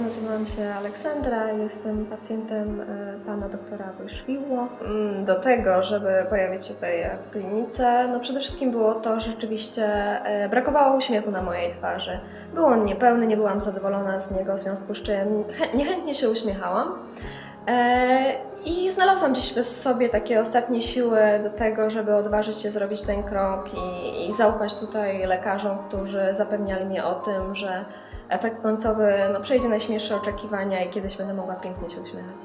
nazywam się Aleksandra, jestem pacjentem e, pana doktora Wojszwiło. Mm, Do tego, żeby pojawić się tutaj w klinice, no przede wszystkim było to, że rzeczywiście e, brakowało uśmiechu na mojej twarzy. Był on niepełny, nie byłam zadowolona z niego, w związku z czym chę- niechętnie się uśmiechałam. E, I znalazłam gdzieś w sobie takie ostatnie siły do tego, żeby odważyć się zrobić ten krok i, i zaufać tutaj lekarzom, którzy zapewniali mnie o tym, że efekt końcowy no, przejdzie najśmielsze oczekiwania i kiedyś będę mogła pięknie się uśmiechać.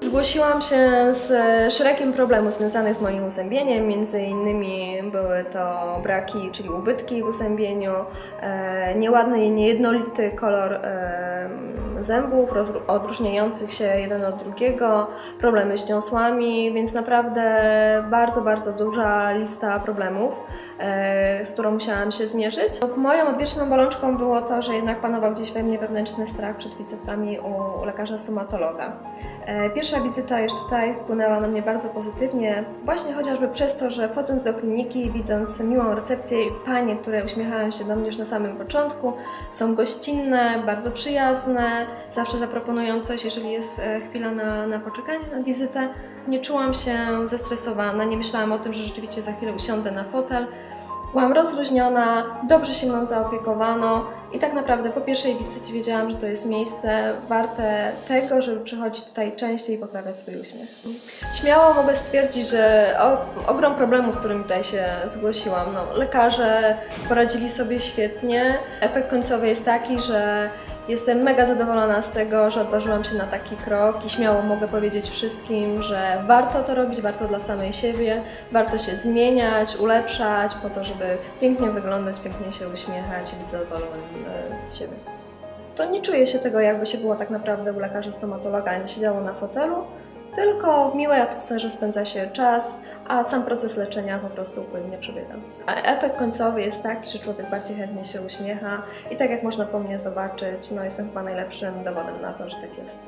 Zgłosiłam się z szeregiem problemów związanych z moim uzębieniem. Między innymi były to braki, czyli ubytki w uzębieniu, e, nieładny i niejednolity kolor e, zębów, odróżniających się jeden od drugiego, problemy z dziąsłami, więc naprawdę bardzo, bardzo duża lista problemów, z którą musiałam się zmierzyć. Moją odwieczną bolączką było to, że jednak panował gdzieś we mnie wewnętrzny strach przed wizytami u lekarza stomatologa. E, Pierwsza wizyta już tutaj wpłynęła na mnie bardzo pozytywnie, właśnie chociażby przez to, że wchodząc do kliniki, widząc miłą recepcję i panie, które uśmiechają się do mnie już na samym początku, są gościnne, bardzo przyjazne, zawsze zaproponują coś, jeżeli jest e, chwila na, na poczekanie na wizytę. Nie czułam się zestresowana, nie myślałam o tym, że rzeczywiście za chwilę usiądę na fotel. Byłam rozluźniona, dobrze się mną zaopiekowano i tak naprawdę po pierwszej wizycie wiedziałam, że to jest miejsce warte tego, żeby przychodzić tutaj częściej i poprawiać swój uśmiech. Śmiało mogę stwierdzić, że o, ogrom problemów, z którymi tutaj się zgłosiłam. No, lekarze poradzili sobie świetnie. Efekt końcowy jest taki, że Jestem mega zadowolona z tego, że odważyłam się na taki krok i śmiało mogę powiedzieć wszystkim, że warto to robić, warto dla samej siebie, warto się zmieniać, ulepszać po to, żeby pięknie wyglądać, pięknie się uśmiechać i być zadowolonym e, z siebie. To nie czuję się tego, jakby się było tak naprawdę u lekarza stomatologa, nie siedziało na fotelu, tylko miłej atmosferze spędza się czas, a sam proces leczenia po prostu płynnie przebiega. A efekt końcowy jest taki, że człowiek bardziej chętnie się uśmiecha i tak jak można po mnie zobaczyć, no jestem chyba najlepszym dowodem na to, że tak jest.